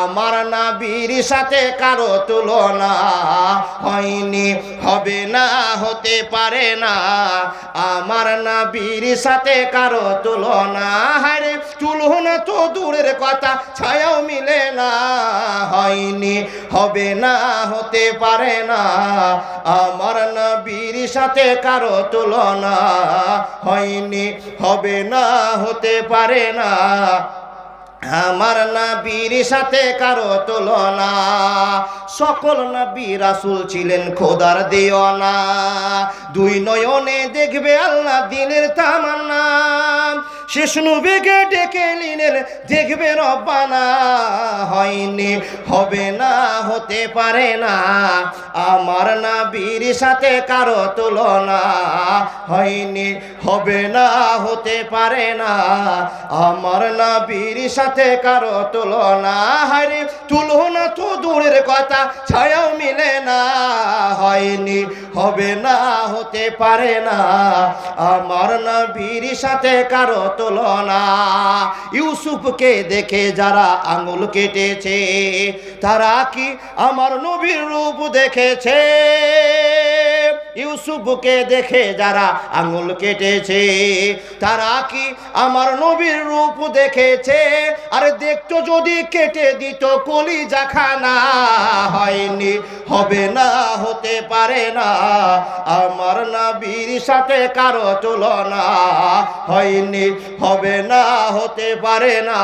আমার নাবির সাথে কারও তুলনা হয়নি, হবে না, হতে পারে না। আমার নাবির সাথে কারও তুলনা হারে তুলনা তো দূরের কথা, ছায়াও মিলে না, হয়নি, হবে না, হতে পারে না। আমার নবীর সাথে কারও তুলনা হয়নি, হবে না, হতে পারে না। আমার নবীর সাথে কারও তুলনা, সকল নবী রাসুল ছিলেন খোদার দেওয়ানা। দুই নয়নে দেখবে আল্লাহ দিনের তামান্না। শেষ নবীকে ডেকে নিলেন দেখবে রব্বানা হয়নি, হবে না, হতে পারে না। আমার নবীর সাথে কারও তুলনা হয়নি, হবে না, হতে পারে না। আমার নবীর সাথে কারও তুলনা হারে তুলনা তো দূরের কথা, ছায়াও মিলে না, হয়নি, হবে না, হতে পারে না। আমার নবীর সাথে কারও তুলনা। ইউসুফকে দেখে যারা আঙুল কেটেছে তারা কি আমার নবীর রূপ দেখেছে? ইউসুফকে দেখে যারা আঙুল কেটেছে, তারা কি আমার নবীর রূপ দেখেছে? আর দেখতো যদি কেটে দিত কলি জাখানা হয়নি, হবে না, হতে পারে না। আমার নবীর সাথে কারও তুলনা হয়নি, হবে না, হতে পারে না।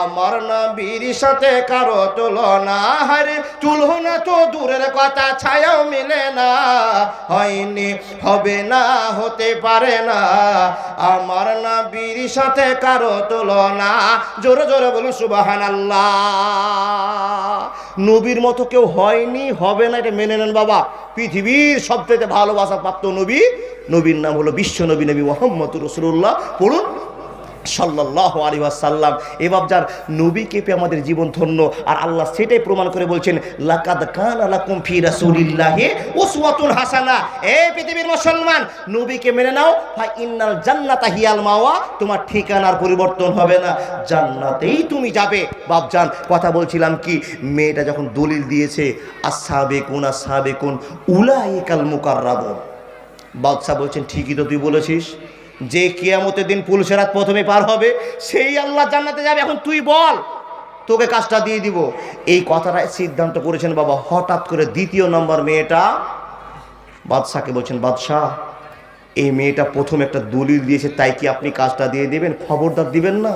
আমার নবীর সাথে কারও তুলনা হারে তুলনা তো দূরের কথা, ছায়াও মিলে না। হয়নি, হবে না, হতে পারে না। আমার নবীর সাথে কারও তুলনা, জোরে জোরে বলুন সুবাহান আল্লাহ নবীর মতো কেউ হয়নি, হবে না, এটা মেনে নেন বাবা। পৃথিবীর সবচেয়ে ভালোবাসা প্রাপ্ত নবী, নবীর নাম হলো বিশ্ব নবী নবী মোহাম্মদ রসুল্লাহ পড়ুন সাল্লাহ আলী সাল্লাম এবার যার নবীকে পেয়ে আমাদের জীবন ধন্য, আর আল্লাহ সেটাই প্রমাণ করে বলছেন, লাকাদ কান আলাকুম ফি রাসূলিল্লাহি উসওয়াতুন হাসানা। এ পৃথিবীর মুসলমান, নবীকে মেনে নাও, ফা ইন্নাল জান্নাতা হিয়াল মাওয়া। তোমার ঠিকানার পরিবর্তন হবে না, জান্নাতেই তুমি যাবে। বাপজান কথা বলছিলাম কি, মেয়েটা যখন দলিল দিয়েছে আসসাবে কোন আসসাবে কোন উলাইকাল মুকাররাবুন। বাদশাহ বলছেন, ঠিকই তো তুই বলেছিস। যে কিয়ামতের দিন পুলসেরাত প্রথমে পার হবে, সেই আল্লাহ জান্নাতে যাবে। এখন তুই বল, তোকে কাজটা দিয়ে দিব। এই কথাটাই সিদ্ধান্ত করেছেন বাবা, হঠাৎ করে দ্বিতীয় নম্বর মেয়েটা বাদশাহকে বলছেন, বাদশাহ, এই মেয়েটা প্রথম একটা দলিল দিয়েছে, তাই কি আপনি কাজটা দিয়ে দেবেন? খবরদার দিবেন না?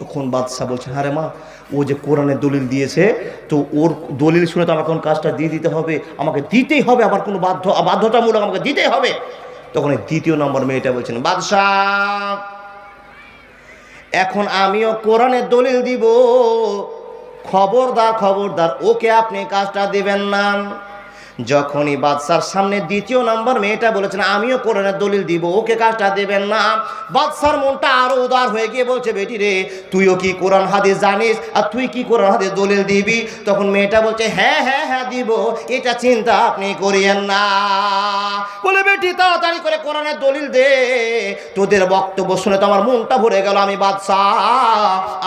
তখন বাদশাহ বলছে হ্যাঁ রে মা, ও যে কোরআনের দলিল দিয়েছে, তো ওর দলিল শুনে তো আমাকে কোন কাজটা দিয়ে দিতে হবে। আমাকে দিতেই হবে আবার কোনো বাধ্য বাধ্যতামূলক আমাকে দিতেই হবে। তখন এই দ্বিতীয় নম্বর মেয়েটা বলছেন, বাদশাহ, এখন আমিও কোরআনে দলিল দিব। খবরদার খবরদার, ওকে আপনি কাজটা দেবেন না। যখনই বাদশার সামনে দ্বিতীয় নাম্বার মেয়েটা বলেছেন, আমিও কোরআনের দলিল দিব, ওকে কাজটা দেবেন না। বাদশার মনটা আরও উদার হয়ে গিয়ে বলছে, বেটি রে, তুইও কি কোরআন হাদিস জানিস? আর তুই কি কোরআন হাদিস দলিল দিবি? তখন মেয়েটা বলছে হ্যাঁ হ্যাঁ হ্যাঁ দিব, এটা চিন্তা আপনি করিয়েন না। বলে, বেটি, তাড়াতাড়ি করে কোরআনের দলিল দে। তোদের বক্তব্য শুনে তো আমার মনটা ভরে গেল, আমি বাদশাহ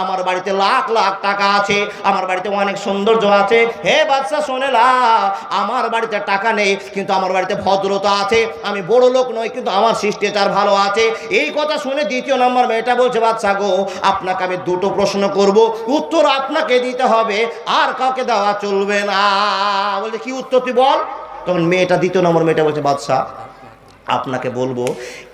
আমার বাড়িতে লাখ লাখ টাকা আছে, আমার বাড়িতে অনেক সৌন্দর্য আছে। হে বাদশাহ শোনেলা আমার বাড়িতে টাকা নেই, কিন্তু আমার বাড়িতে ভদ্রতা আছে, আমি বড় লোক নই, কিন্তু আমার শিষ্টাচার ভালো আছে। এই কথা শুনে দ্বিতীয় নম্বর মেয়েটা বলছে বাদশাহ গো, আপনাকে আমি দুটো প্রশ্ন করব। উত্তর আপনাকে দিতে হবে, আর কাউকে দেওয়া চলবে না। বলছে, কি উত্তর তুই বল? তখন মেয়েটা, দ্বিতীয় নম্বর মেয়েটা বলছে বাদশাহ আপনাকে বলব,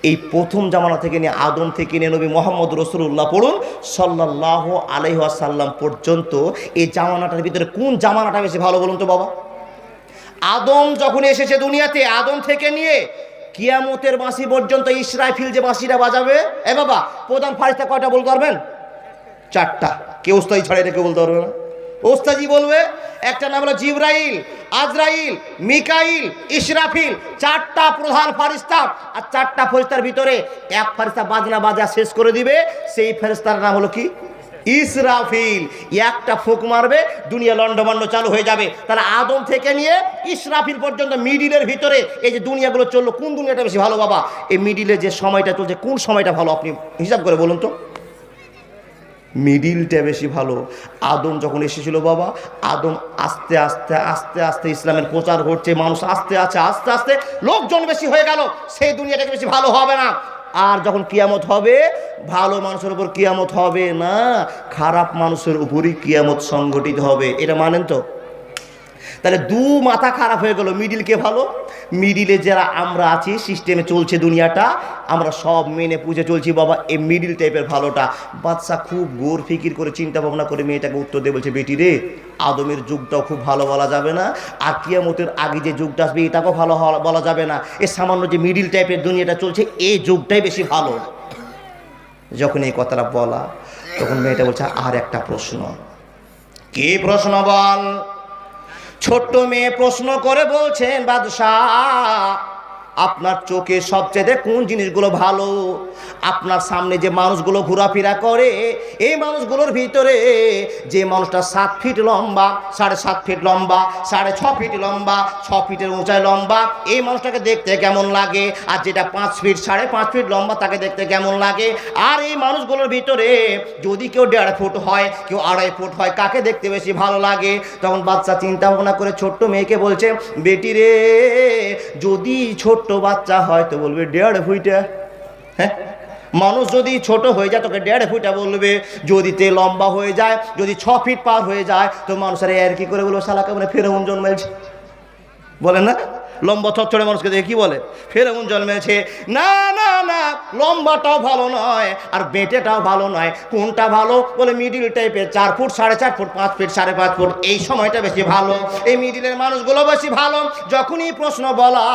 এই প্রথম জামানা থেকে নিয়ে আদম থেকে নিয়ে নবী মোহাম্মদ রসুল্লাহ পড়ুন সাল্লাহ আলহাসাল্লাম পর্যন্ত এই জামানাটার ভিতরে কোন জামানাটা বেশি ভালো বলুন তো বাবা? আদম যখন এসেছে দুনিয়াতে, আদম থেকে নিয়ে কিয়ামতের বাঁশি পর্যন্ত ইসরাফিল যে বাঁশিটা বাজাবে, এ বাবা, প্রধান ফারিস্তা কয়টা বলতে পারবেন? চারটা। কেউ ওস্তাদি ছাড়া এটা কেউ বলতে পারবে না? ওস্তাজি বলবে, একটা নাম হলো জিব্রাইল, আজরাইল, মিকাইল, ইসরাফিল, চারটা প্রধান ফারিস্তা। আর চারটা ফেরিস্তার ভিতরে এক ফারিস্তা বাজনা বাজা শেষ করে দিবে, সেই ফেরিস্তার নাম হলো কি? ইসরাফিল, একটা ফুক মারবে, দুনিয়া লন্ডভন্ড চালু হয়ে যাবে। তাহলে আদম থেকে নিয়ে ইসরাফিল পর্যন্ত মিডিলের ভিতরে এই যে দুনিয়াগুলো চলল, কোন দুনিয়াটা বেশি ভালো বাবা? এই মিডিলে যে সময়টা চলছে, কোন সময়টা ভালো আপনি হিসাব করে বলুন তো। মিডিলটা বেশি ভালো। আদম যখন এসেছিল বাবা, আদম আস্তে আস্তে আস্তে আস্তে ইসলামের প্রচার করছে মানুষ আস্তে আছে, আস্তে আস্তে লোকজন বেশি হয়ে গেল, সেই দুনিয়াটাকে বেশি ভালো হবে না। আর যখন কিয়ামত হবে, ভালো মানুষের উপর কিয়ামত হবে না, খারাপ মানুষের উপরই কিয়ামত সংগঠিত হবে। এটা মানেন তো? তাহলে দু মাথা খারাপ হয়ে গেল। মিডিল কে ভালো? মিডিলে যারা আমরা আছি, সিস্টেমে চলছে দুনিয়াটা, আমরা সব মেনে পুজো চলছি বাবা, এই মিডিল টাইপের ভালোটা। বাচ্চা খুব গোর ফিকির করে চিন্তা ভাবনা করে মেয়েটাকে উত্তর দিয়ে বলছে, বেটি রে, আদমের যুগটাও খুব ভালো বলা যাবে না, আর কিয়ামতের আগে যে যুগটা আসবে এটাকেও ভালো বলা যাবে না। এ সামান্য যে মিডিল টাইপের দুনিয়াটা চলছে এই যুগটাই বেশি ভালো। যখন এই কথাটা বলা, তখন মেয়েটা বলছে, আর একটা প্রশ্ন। কি প্রশ্ন বল? ছোট্ট মেয়ে প্রশ্ন করে বলছেন বাদশাহ আপনার চোখে সবচেয়ে কোন জিনিসগুলো ভালো? আপনার সামনে যে মানুষগুলো ঘোরাফেরা করে, এই মানুষগুলোর ভিতরে যে মানুষটা সাত ফিট লম্বা, সাড়ে সাত ফিট লম্বা, সাড়ে ছ ফিট লম্বা, ছ ফিটের উঁচায় লম্বা, এই মানুষটাকে দেখতে কেমন লাগে? আর যেটা পাঁচ ফিট, সাড়ে পাঁচ ফিট লম্বা, তাকে দেখতে কেমন লাগে? আর এই মানুষগুলোর ভিতরে যদি কেউ দেড় ফুট হয়, কেউ আড়াই ফুট হয়, কাকে দেখতে বেশি ভালো লাগে? তখন বাচ্চা চিন্তা ভাবনা করে ছোট্ট মেয়েকে বলছে, বেটি রে, যদি ছোট্ট বাচ্চা হয় তো বলবে দেড় ফুইটা হ্যাঁ? মানুষ যদি ছোট হয়ে যায়, তোকে দেড় ফুটা বলবে। যদি তে লম্বা হয়ে যায়, যদি ছ ফিট পার হয়ে যায়, তো মানুষের এর কি করে বলব, শালাকে মানে ফেরহুন জন্মেছে। বলে না? লম্বা থরথরে মানুষকে দেখে কি বলে? ফেরাউন জন্মেছে। না না, লম্বাটাও ভালো নয় আর বেঁটেটাও ভালো নয়। কোনটা ভালো? বলে মিডিল টাইপের চার ফুট, সাড়ে চার ফুট, পাঁচ ফিট, সাড়ে পাঁচ ফুট। এই সময়টা বেশি ভালো। এই মিডিলের মানুষগুলো বেশি ভালো। যখনই প্রশ্ন বলা,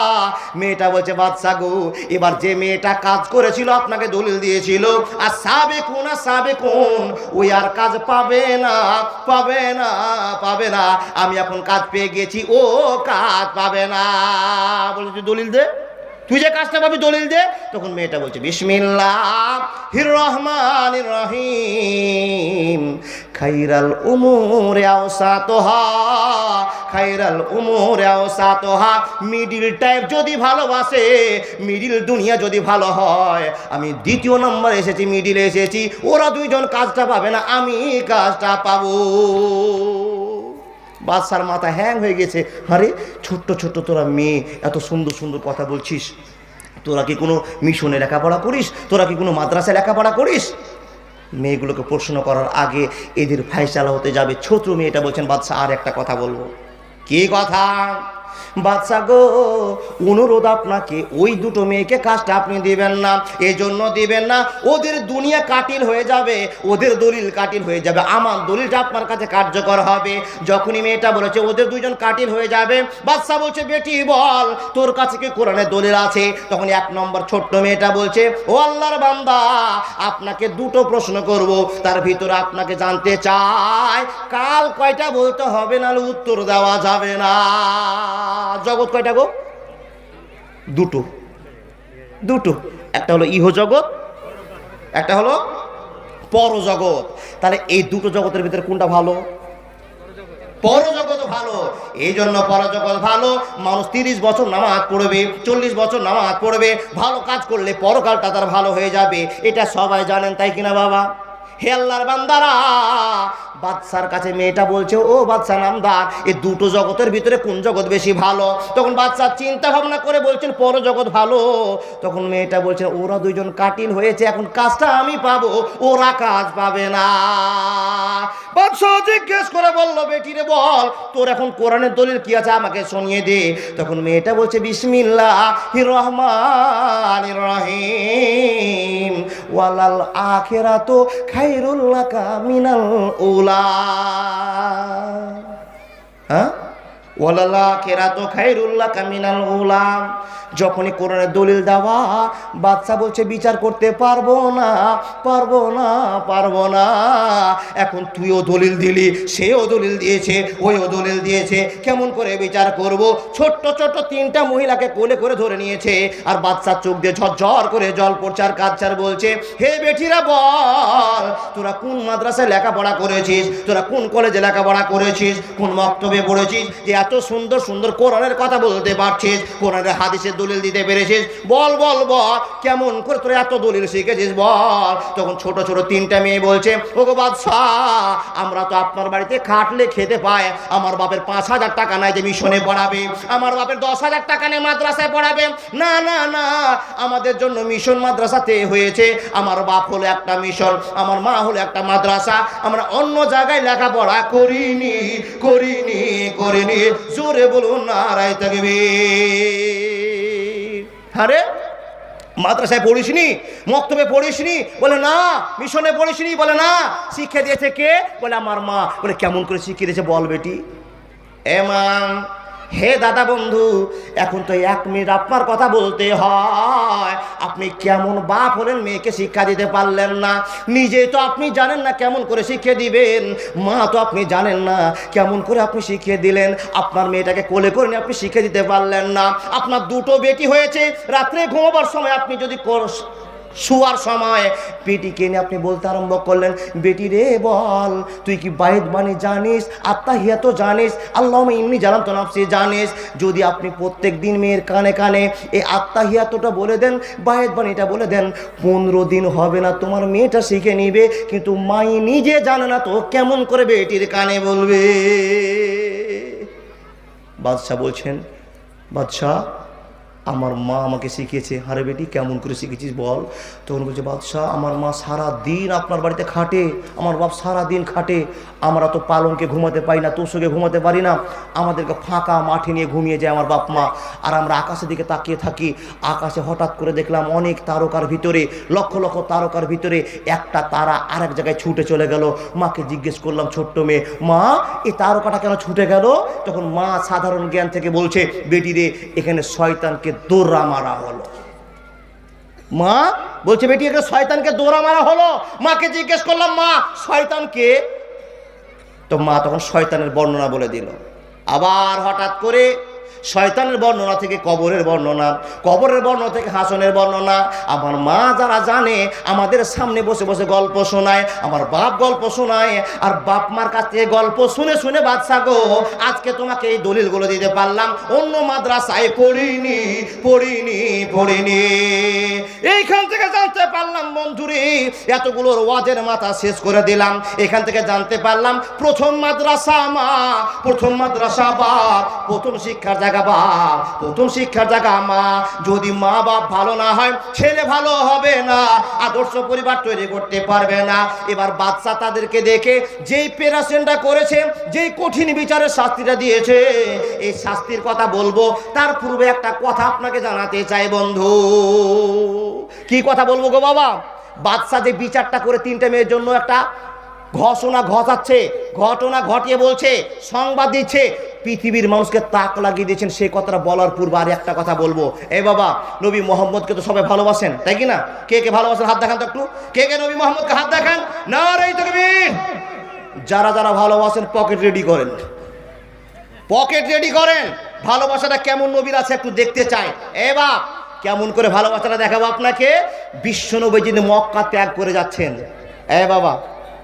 মেয়েটা বলছে বাচ্চা গো, এবার যে মেয়েটা কাজ করেছিল, আপনাকে দলিল দিয়েছিল। আর সাবে কোন আর সাবে কোন ওই আর কাজ পাবে না পাবে না পাবে না। আমি এখন কাজ পেয়ে গেছি, ও কাজ পাবে না। বলেছি দলিল দে। তুই যে কাজটা পাবি দলিল দে। তখন মেয়েটা বলছে, বিসমিল্লাহ হির রহমান রহিম খাইরাল উমুরে আওসাতোহা খাইরাল উমুরে আওসাতোহা, মিডিল টাইপ যদি ভালোবাসে, মিডিল দুনিয়া যদি ভালো হয়, আমি দ্বিতীয় নম্বর এসেছি, মিডিলে এসেছি, ওরা দুইজন কাজটা পাবে না, আমি কাজটা পাবো। বাদশার মাথা হ্যাং হয়ে গেছে। আরে, ছোট্ট ছোট্ট তোরা মেয়ে, এত সুন্দর সুন্দর কথা বলছিস। তোরা কি কোনো মিশনে লেখাপড়া করিস? তোরা কি কোনো মাদ্রাসায় লেখাপড়া করিস? মেয়েগুলোকে প্রশ্ন করার আগে এদের ফাইসালা হতে যাবে। ছোট মেয়েটা বলছেন বাদশাহ আর একটা কথা বলব। কি কথা? বাচ্চা গো, অনুরোধ আপনাকে, ওই দুটো মেয়েকে কাজটা আপনি দিবেন না এই জন্য দিবেন না। ওদের দুনিয়া কাটিল হয়ে যাবে, ওদের দলিল কাটিল হয়ে যাবে, আমার দলিলটা আপনার কাছে কার্যকর হবে। যখনই মেয়েটা বলেছে, ওদের দুইজন কাটিল হয়ে যাবে, বাচ্চা বলছে, বেটি, বল, তোর কাছে কি কোরআনের দলিল আছে? তখন এক নম্বর ছোট্ট মেয়েটা বলছে, ও আল্লাহর বান্দা, আপনাকে দুটো প্রশ্ন করব, তার ভিতরে আপনাকে জানতে চাই, কাল কয়টা বলতে হবে না উত্তর দেওয়া যাবে না। জগৎ কয়টা গো? দুটো। দুটো। একটা হলো ইহ জগৎ একটা হলো পরজগৎ। তাহলে এই দুটো জগতের ভিতরে কোনটা ভালো? পরজগৎ ভালো। এই জন্য পরজগৎ ভালো। মানুষ তিরিশ বছর নামাজ পড়বে, চল্লিশ বছর নামাজ পড়বে। ভালো কাজ করলে পরকালটা তার ভালো হয়ে যাবে। এটা সবাই জানেন, তাই কিনা বাবা? হে আল্লাহর বান্দারা বাদশার কাছে মেয়েটা বলছে, ও বাদশা নামদার এই দুটো জগতের ভিতরে কোন জগৎ বেশি ভালো? তখন বাদশা চিন্তা ভাবনা করে বলছেন, পর জগৎ ভালো। তখন মেয়েটা বলছে, ওরা দুইজন কাটিল হয়েছে, এখন কাজটা আমি পাবো, ওরা কাজ পাবে না। বাদশাহ জিজ্ঞেস করে বলল, বেটি রে বল, তোর এখন কোরআনের দলিল কি আছে আমাকে শুনিয়ে দে। তখন মেয়েটা বলছে, বিসমিল্লাহ রহমান রহিম। ওয়ালাল আখেরাতো খাইরুল্লাকা মিনাল উলা হ্যাঁ? ওয়ালালা কেরাতো খাইরুল্লাহ কামিনাল উলাম যখনই কোরআনের দলিল দেওয়া বাচ্চা বলছে, বিচার করতে পারব না পারব না পারব না। এখন তুইও দলিল দিলি, সেও দলিল দিয়েছে, ওইও দলিল দিয়েছে। কেমন করে বিচার করব? ছোট্ট ছোট্ট তিনটা মহিলাকে কোলে করে ধরে নিয়েছে। আর বাচ্চার চোখ দিয়ে ঝরঝর করে জল পড়ছে আর কাচ্চার বলছে, হে বেটিরা বল, তোরা কোন মাদ্রাসায় লেখাপড়া করেছিস? তোরা কোন কলেজে লেখাপড়া করেছিস? কোন মক্তবে পড়েছিস? যে এত সুন্দর সুন্দর কোরআনের কথা বলতে পারছিস, কোরআনের হাদিসের দলিল দিতে পেরেছিস। বল বল বল, কেমন করে তোর এত দলিল শিখেছিস, বল। তখন ছোট ছোট তিনটা মেয়ে বলছে, ওগো বাদশাহ, আমরা তো আপনার বাড়িতে খাটলে খেতে পাই। আমার বাপের পাঁচ হাজার টাকা নাই যে মিশনে পড়াবে। আমার বাপের দশ হাজার টাকা নেই মাদ্রাসায় পড়াবে। না না না, আমাদের জন্য মিশন মাদ্রাসাতে হয়েছে। আমার বাপ হলো একটা মিশন, আমার মা হলো একটা মাদ্রাসা। আমরা অন্য জায়গায় লেখাপড়া করিনি করিনি করিনি। জোরে বলুন নারায় থাকবে আরে, মাদ্রাসায় পড়িসনি? মক্তবে পড়িসনি? বলে, না, মিশনে পড়িসনি? বলে, না, শিক্ষা দিয়েছে কে? বলে, আমার মা। বলে, কেমন করে শিখিয়ে দিয়েছে বল বেটি। এমান হে দাদা বন্ধু, এখন তো এক মিনিট আপনার কথা বলতে হয়। আপনি কেমন বাপ হলেন, মেয়েকে শিক্ষা দিতে পারলেন না। নিজে তো আপনি জানেন না কেমন করে শিখিয়ে দিবেন। মা তো আপনি জানেন না কেমন করে আপনি শিখিয়ে দিলেন। আপনার মেয়েটাকে কোলে করে আপনি শিখিয়ে দিতে পারলেন না। আপনার দুটো বেটি হয়েছে, রাত্রে ঘুমাবার সময় আপনি যদি শুয়ার সময়। বেটিকে নিয়ে আপনি বলতে আরম্ভ করলেন, বেটি রে, বল, তুই কি বাইদ বাণী জানিস? আত্মা তো জানিস। আল্লাহ ইমনি জানাম তো নাফসি, জানিস। যদি আপনি প্রত্যেক দিন মেয়ের কানে কানে এই আত্মা হিয়াতটা বলে দেন বাইদ বাণীটা বলে দেন, পনেরো দিন হবে না, তোমার মেয়েটা শিখে নিবে, কিন্তু মাই নিজে জানে না তো কেমন করে বেটির কানে বলবে। বাদশাহ বলছেন, বাদশাহ আমার মা আমাকে শিখিয়েছে, আরে বেটি, কেমন করে শিখেছিস বল? তখন বলছে, বাদশাহ, আমার মা সারা দিন আপনার বাড়িতে খাটে, আমার বাপ সারা দিন খাটে, আমরা তো পালনকে ঘুমাতে পারি না তোষকে ঘুমাতে পারি না। আমাদেরকে ফাঁকা মাঠে নিয়ে ঘুমিয়ে যায় আমার বাপ মা। আর আমরা আকাশের দিকে তাকিয়ে থাকি, আকাশে হঠাৎ করে দেখলাম অনেক তারকার ভিতরে, লক্ষ লক্ষ তারকার ভিতরে একটা তারা আরেক জায়গায় ছুটে চলে গেল। মাকে জিজ্ঞেস করলাম, ছোট্ট মেয়ে, মা, এই তারকাটা কেন ছুটে গেল? তখন মা সাধারণ জ্ঞান থেকে বলছে, বেটি রে, এখানে শয়তানকে দৌড়া মারা হলো। মা বলছে, বেটি একটা শয়তানকে দৌড়া মারা হলো? মাকে জিজ্ঞেস করলাম, মা শয়তানকে তো মা তখন শয়তানের বর্ণনা বলে দিল। আবার হঠাৎ করে শয়তানের বর্ণনা থেকে কবরের বর্ণনা কবরের বর্ণনা থেকে হাসনের বর্ণনা। আমার মা যারা জানে, আমাদের সামনে বসে বসে গল্প শোনায়, আমার বাপ গল্প শোনায়, আর বাপ মার কাছ থেকে গল্প শুনে শুনে বাদশা গো, আজকে তোমাকে এই দলিলগুলো দিতে পারলাম। অন্য মাদ্রাসায় পড়িনি পড়িনি পড়িনি। এইখান থেকে জানতে পারলাম, বন্ধুরে এতগুলোর ওয়াজের মাথা শেষ করে দিলাম। এখান থেকে জানতে পারলাম, প্রথম মাদ্রাসা মা, প্রথম মাদ্রাসা বাপ, প্রথম শিক্ষার জায়গা বাপ প্রথম শিক্ষার জায়গা মা। যদি মা বাপ ভালো না হয়, ছেলে ভালো হবে না, আদর্শ পরিবার তৈরি করতে পারবে না। এবার বাচ্চা তাদেরকে দেখে, যেই পেরাসেনটা করেছে, যেই কঠিন বিচারের শাস্তিটা দিয়েছে, এই শাস্তির কথা বলব। তার পূর্বে একটা কথা আপনাকে জানাতে চাই, বন্ধু। কি কথা বলব গো বাবা? বাদশা যে বিচারটা করে তিনটে মেয়ের জন্য একটা ঘোষণা ঘটাচ্ছে ঘটনা ঘটিয়ে বলছে, সংবাদ দিচ্ছে। পৃথিবীর মানুষকে তাক লাগিয়ে দিয়েছেন, সেই কথাটা বলার পূর্বে আর একটা কথা বলব। এ বাবা, নবী মোহাম্মদকে তো সবাই ভালোবাসেন, তাই কি না? কে কে ভালোবাসেন? হাত দেখান তো একটু। কে কে নবী মোহাম্মদকে হাত দেখান? না রে যারা যারা ভালোবাসেন, পকেট রেডি করেন। পকেট রেডি করেন। ভালোবাসাটা কেমন নবীর আছে একটু দেখতে চাই। এ বাপ, কেমন করে ভালোবাসাটা দেখাবো আপনাকে? বিশ্ব নবী যিনি মক্কা ত্যাগ করে যাচ্ছেন। এ বাবা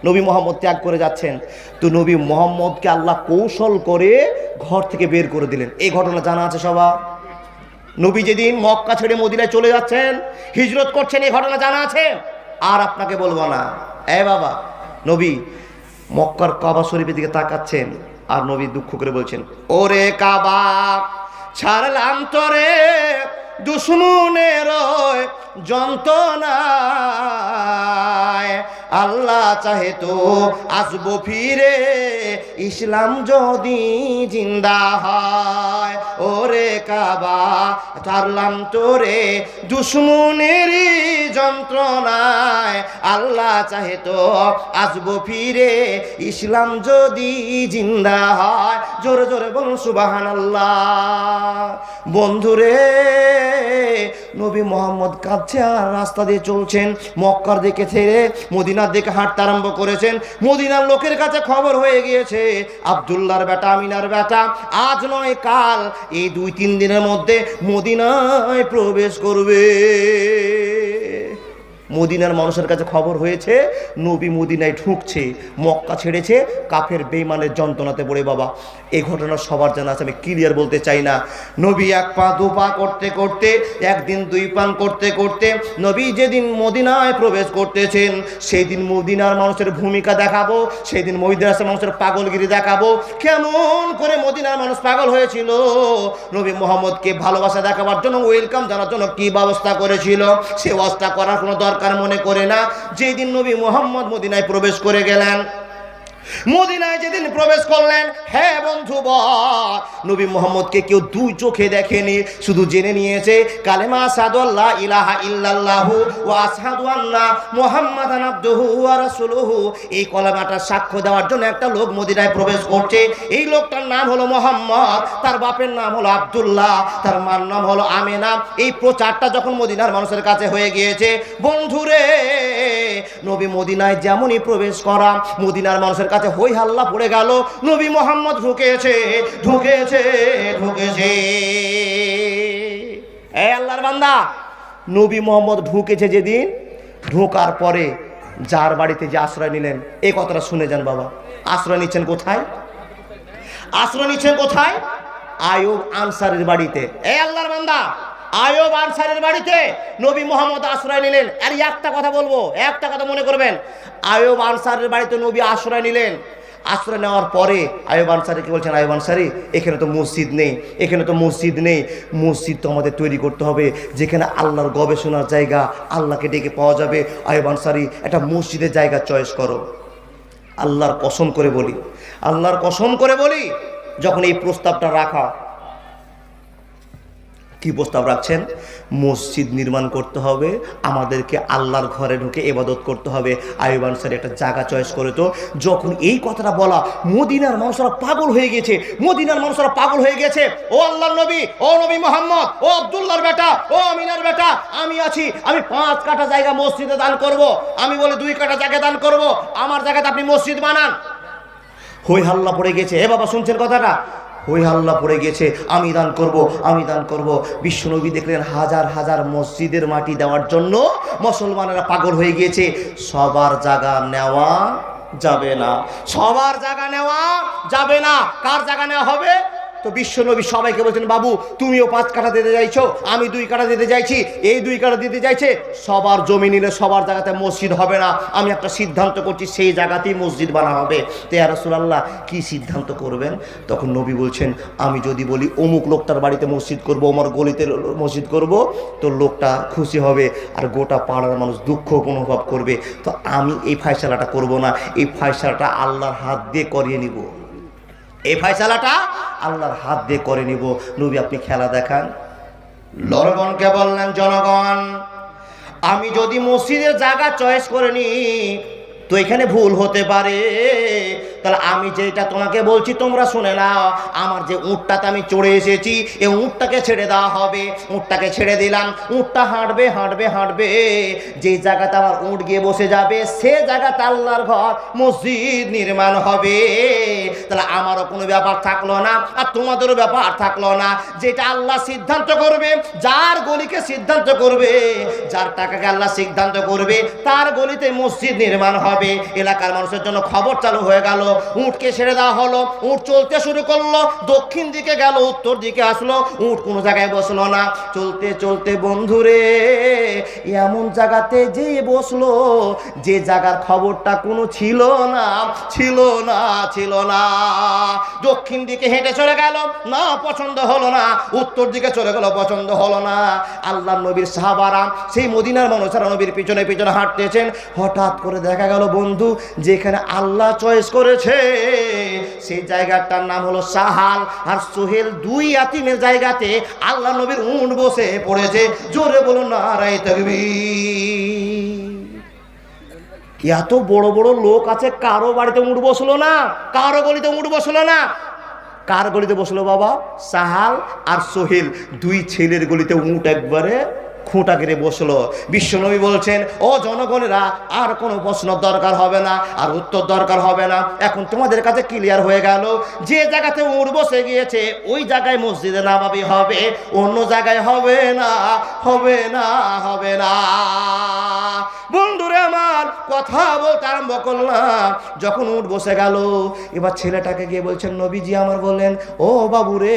নবী মোহাম্মদ ত্যাগ করে যাচ্ছেন। তো নবী মোহাম্মদকে আল্লাহ কৌশল করে ঘর থেকে বের করে দিলেন। এই ঘটনা জানা আছে সবার? নবী যেদিন মক্কা ছেড়ে মদিনায় চলে যাচ্ছেন, হিজরত করছেন, এই ঘটনা জানা আছে? আর আপনাকে বলব না। এ বাবা, নবী মক্কার কাবা শরীফের দিকে তাকাচ্ছেন আর নবী দুঃখ করে বলছেন, ওরে কাবা, ছাড়লাম তোরে দুশ্মনের যন্ত্রণায়। আল্লাহ চাহে তো আসব ফিরে, ইসলাম যদি জিন্দা হয়। ওরে কাবা ছাড়লাম তোরে দুশ্মনের যন্ত্রণায়। আল্লাহ চাহে তো আসব ফিরে, ইসলাম যদি জিন্দা হয়। জোরে জোরে বলুন সুবাহান আল্লাহ বন্ধুরে, নবী মোহাম্মদ কাঁদছে আর রাস্তা দিয়ে চলছেন, মক্কার দিকে ছেড়ে মদিনার দিকে হাঁটতে আরম্ভ করেছেন। মদিনার লোকের কাছে খবর হয়ে গিয়েছে আবদুল্লার বেটা, আমিনার বেটা, আজ নয়, কাল এই দুই তিন দিনের মধ্যে মদিনায় প্রবেশ করবে। মদিনার মানুষের কাছে খবর হয়েছে, নবী মদিনায় ঢুকছে, মক্কা ছেড়েছে, কাফের বেইমানের যন্ত্রণাতে পড়ে বাবা। এই ঘটনা সবার জানা আছে, আমি ক্লিয়ার বলতে চাই না। নবী এক পা, দু পা করতে করতে, একদিন দুই পান করতে করতে, নবী যেদিন মদিনায় প্রবেশ করতেছেন সেই দিন মদিনার মানুষের ভূমিকা দেখাবো সেই দিন মহিদাসের মানুষের পাগলগিরি দেখাবো। কেমন করে মদিনার মানুষ পাগল হয়েছিল? নবী মোহাম্মদকে ভালোবাসা দেখাবার জন্য ওয়েলকাম জানার জন্য কি ব্যবস্থা করেছিল? সে ব্যবস্থা করার কোনো দরকার মনে করে না। যেদিন নবী মোহাম্মদ মদিনায় প্রবেশ করে গেলেন, মদিনায় যেদিন প্রবেশ করলেন হ্যাঁ বন্ধু বল নবী মোহাম্মদকে কেউ দুই চোখে দেখেনি, শুধু জেনে নিয়েছে, কালেমা সাদুল্লাহ ইলাহা ইল্লাল্লাহু ওয়া আশহাদু আন্না মুহাম্মাদান আবদুহু ওয়া রাসূলুহু। এই কলেমাটার সাক্ষ্য দেওয়ার জন্য একটা লোক মদিনায় প্রবেশ করছে। এই লোকটার নাম হলো মোহাম্মদ, তার বাপের নাম হলো আব্দুল্লাহ, তার মার নাম হলো আমেনা। এই প্রচারটা যখন মদিনার মানুষের কাছে হয়ে গিয়েছে, বন্ধুরে, নবী মদিনায় যেমনই প্রবেশ করা, মদিনার মানুষের কাছে হই হাল্লা পড়ে গেল, নবী মোহাম্মদ ঢুকেছে ঢুকেছে ঢুকেছে। এই আল্লাহর বান্দা, নবী মোহাম্মদ ঢুকেছে যেদিন, ঢোকার পরে যার বাড়িতে যে আশ্রয় নিলেন, এই কথাটা শুনে যান বাবা। আশ্রয় নিচ্ছেন কোথায়? আশ্রয় নিচ্ছেন কোথায়? আয়ুব আনসারের বাড়িতে। এ আল্লাহর বান্দা আয়ুব আনসারের বাড়িতে নবী মোহাম্মদ আশ্রয় নিলেন। আর একটা কথা বলব, একটা কথা মনে করবেন। আয়ুব আনসারের বাড়িতে নবী আশ্রয় নিলেন। আশ্রয় নেওয়ার পরে আয়ুব আনসারি কি বলছেন? আয়ুব আনসারি এখানে তো মসজিদ নেই, এখানে তো মসজিদ নেই। মসজিদ তো আমাদের তৈরি করতে হবে, যেখানে আল্লাহর গবেষণার জায়গা আল্লাহকে ডেকে পাওয়া যাবে। আয়ুব আনসারি একটা মসজিদের জায়গা চয়েস করো। আল্লাহর কসম করে বলি, আল্লাহর কসম করে বলি, যখন এই প্রস্তাবটা রাখা কি প্রস্তাব রাখছেন? মসজিদ নির্মাণ করতে হবে, আমাদেরকে আল্লাহর ঘরে ঢুকে এবাদত করতে হবে। আইব আনসারি একটা জায়গা চয়েস করে তো, যখন এই কথাটা বলা, মদিনার মানুষরা পাগল হয়ে গেছে, মদিনার মানুষরা পাগল হয়ে গেছে। ও আল্লাহর নবী, ও নবী মোহাম্মদ, ও আব্দুল্লাহর বেটা, ও আমিনার বেটা, আমি আছি, আমি পাঁচ কাঠা জায়গা মসজিদে দান করব। আমি বলে দুই কাঠা জায়গা দান করব, আমার জায়গাতে আপনি মসজিদ বানান। হই হাল্লা পড়ে গেছে। এ বাবা, শুনছেন কথাটা? হই হাল্লা পড়ে গেছে, আমি দান করব, আমি দান করব। বিশ্বনবী দেখলেন হাজার হাজার মসজিদের মাটি দেওয়ার জন্য মুসলমানেরা পাগল হয়ে গিয়েছে। সবার জায়গা নেওয়া যাবে না। সবার জায়গা নেওয়া যাবে না। কার জায়গা নেওয়া হবে? তো বিশ্বনবী সবাইকে বলছেন, বাবু, তুমিও পাঁচ কাঠা দিতে চাইছো, আমি দুই কাঠা দিতে চাইছি, এই দুই কাঠা দিতে চাইছে, সবার জমি নিলে সবার জায়গাতে মসজিদ হবে না। আমি একটা সিদ্ধান্ত করছি, সেই জায়গাতেই মসজিদ বানা হবে। তে রাসূলুল্লাহ, কি সিদ্ধান্ত করবেন? তখন নবী বলছেন, আমি যদি বলি, অমুক লোকটার বাড়িতে মসজিদ করব আমার গলিতে মসজিদ করব, তো লোকটা খুশি হবে আর গোটা পাড়ার মানুষ দুঃখ অনুভব করবে। তো আমি এই ফায়সালাটা করব না, এই ফায়সালাটা আল্লাহর হাত দিয়ে করিয়ে নিব। এই ফাইসালাটা আল্লাহর হাত দিয়ে করে নিব। নবী, আপনি খেলা দেখান। লরগণকে বললেন, জনগণ, আমি যদি মসজিদের জায়গা চয়েস করে নি তো এখানে ভুল হতে পারে। তাহলে আমি যেটা তোমাকে বলছি, তোমরা শুনে নাও। আমার যে উঁটটাতে আমি চড়ে এসেছি এই উঁটটাকে ছেড়ে দেওয়া হবে। উঁটটাকে ছেড়ে দিলাম। উঁটটা হাঁটবে হাঁটবে হাঁটবে। যে জায়গাতে আমার উঁট গিয়ে বসে যাবে, সে জায়গাতে আল্লাহর ঘর, মসজিদ নির্মাণ হবে। তাহলে আমারও কোনো ব্যাপার থাকল না, আর তোমাদেরও ব্যাপার থাকল না। যেটা আল্লাহ সিদ্ধান্ত করবে, যার গলিকে সিদ্ধান্ত করবে, যার টাকাকে আল্লাহ সিদ্ধান্ত করবে, তার গলিতে মসজিদ নির্মাণ হবে। এলাকার মানুষের জন্য খবর চালু হয়ে গেল। উঁটকে ছেড়ে দেওয়া হলো। উঁট চলতে শুরু করল। দক্ষিণ দিকে গেল, উত্তর দিকে আসলো। উঁট কোনো জায়গায় বসল না। চলতে চলতে, বন্ধুরে, এমন জায়গাতে যে বসল, যে জায়গার খবরটা কোনো ছিল না ছিল না ছিল না। দক্ষিণ দিকে হেঁটে চলে গেল। না, পছন্দ হলো না। উত্তর দিকে চলে গেল, পছন্দ হলো না। আল্লাহ নবীর সাহাবারা সেই মদিনার মানুষেরা নবীর পিছনে পিছনে হাঁটতেছেন। হঠাৎ করে দেখা গেল বন্ধু যেখানে আল্লাহ চয়েস করেছে, সেই জায়গাটার নাম হলো সাহাল। আর সোহেল দুই আতিমের জায়গাতে আল্লাহ নবীর উঁট বসে পড়েছে। জোরে বলুন নারায় তকবীর। এত বড় বড় লোক আছে, কারও বাড়িতে উঠ বসল না, কারও গলিতে উঠ বসল না। কার গলিতে বসল বাবা? সাহাল আর সোহেল। দুই ছেলের গলিতে উঠ একবারে খুঁটা গিরে বসল। বিশ্বনবী বলছেন, ও জনগণেরা, আর কোনো প্রশ্ন দরকার হবে না, আর উত্তর দরকার হবে না। এখন তোমাদের কাছে ক্লিয়ার হয়ে গেল, যে জায়গাতে উড় বসে গিয়েছে, ওই জায়গায় মসজিদে নামাবি হবে, অন্য জায়গায় হবে না হবে না হবে না। বন্ধুরে আমার, কথা বলতে আরম্ভ করলাম। যখন উঠ বসে গেল, এবার ছেলেটাকে গিয়ে বলছেন, নবীজি আমার বললেন, ও বাবু রে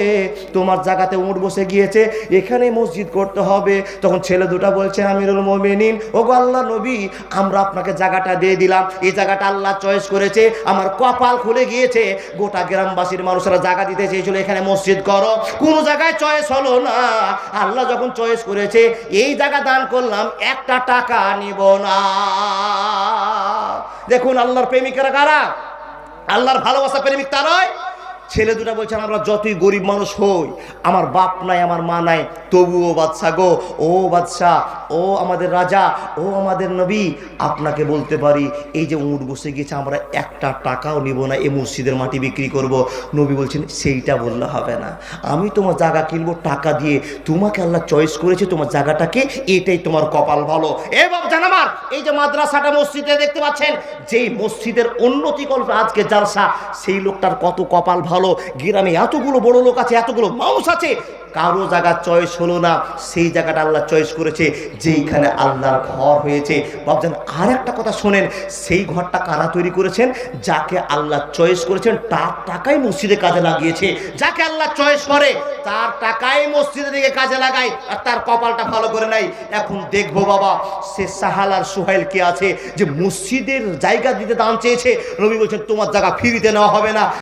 তোমার জায়গাতে উঠ বসে গিয়েছে, এখানে মসজিদ করতে হবে। তখন ছেলে দুটা বলছে, আমিরুল মোমিনিন ও গো আল্লাহ নবী, আমরা আপনাকে জায়গাটা দিয়ে দিলাম। এই জায়গাটা আল্লাহ চয়েস করেছে, আমার কপাল খুলে গিয়েছে। গোটা গ্রামবাসীর মানুষরা জায়গা দিতে চেয়েছিল, এখানে মসজিদ করো। কোনো জায়গায় চয়েস হলো না। আল্লাহ যখন চয়েস করেছে, এই জায়গা দান করলাম, একটা টাকা নিব না। দেখুন আল্লাহর প্রেমিকেরা কারা? আল্লাহর ভালোবাসা প্রেমিক তারাই ছেলে দুটা বলছে, আমরা যতই গরিব মানুষ হই, আমার বাপ নাই, আমার মা নাই, তবুও বাদশা গো, ও বাদশাহ, ও আমাদের রাজা, ও আমাদের নবী, আপনাকে বলতে পারি, এই যে উঁট বসে গেছে আমরা একটা টাকাও নিব না, এই মসজিদের মাটি বিক্রি করব। নবী বলছেন, সেইটা বললে হবে না। আমি তোমার জায়গা কিনবো টাকা দিয়ে, তোমাকে আল্লাহ চয়েস করেছে, তোমার জায়গাটাকে এটাই তোমার কপাল ভালো। এ বাপ জানাবার এই যে মাদ্রাসাটা মসজিদে দেখতে পাচ্ছেন, যেই মসজিদের উন্নতি করবে আজকে জালসা, সেই লোকটার কত কপাল ভালো। গ্রামে এতগুলো বড় লোক আছে, এতগুলো মানুষ আছে। কারও জায়গা চয়েস হলো না, সেই জায়গাটা আল্লাহ চয়েস করেছে, যেইখানে আল্লাহর ঘর হয়েছে। ভাবছেন আর একটা কথা শোনেন, সেই ঘরটা কারা তৈরি করেছেন? যাকে আল্লাহ চয়েস করেছেন, তার টাকাই মসজিদে কাজে লাগিয়েছে। যাকে আল্লাহ চয়েস করে, তার টাকাই মসজিদের দিকে কাজে লাগায়, আর তার কপালটা ভালো করে নাই। এখন দেখব বাবা, সে সাহাল আর সোহাইল কে আছে, যে মসজিদের জায়গা দিতে দান চেয়েছে। রবি বলছেন, তোমার জায়গা ফিরিতে নেওয়া হবে না।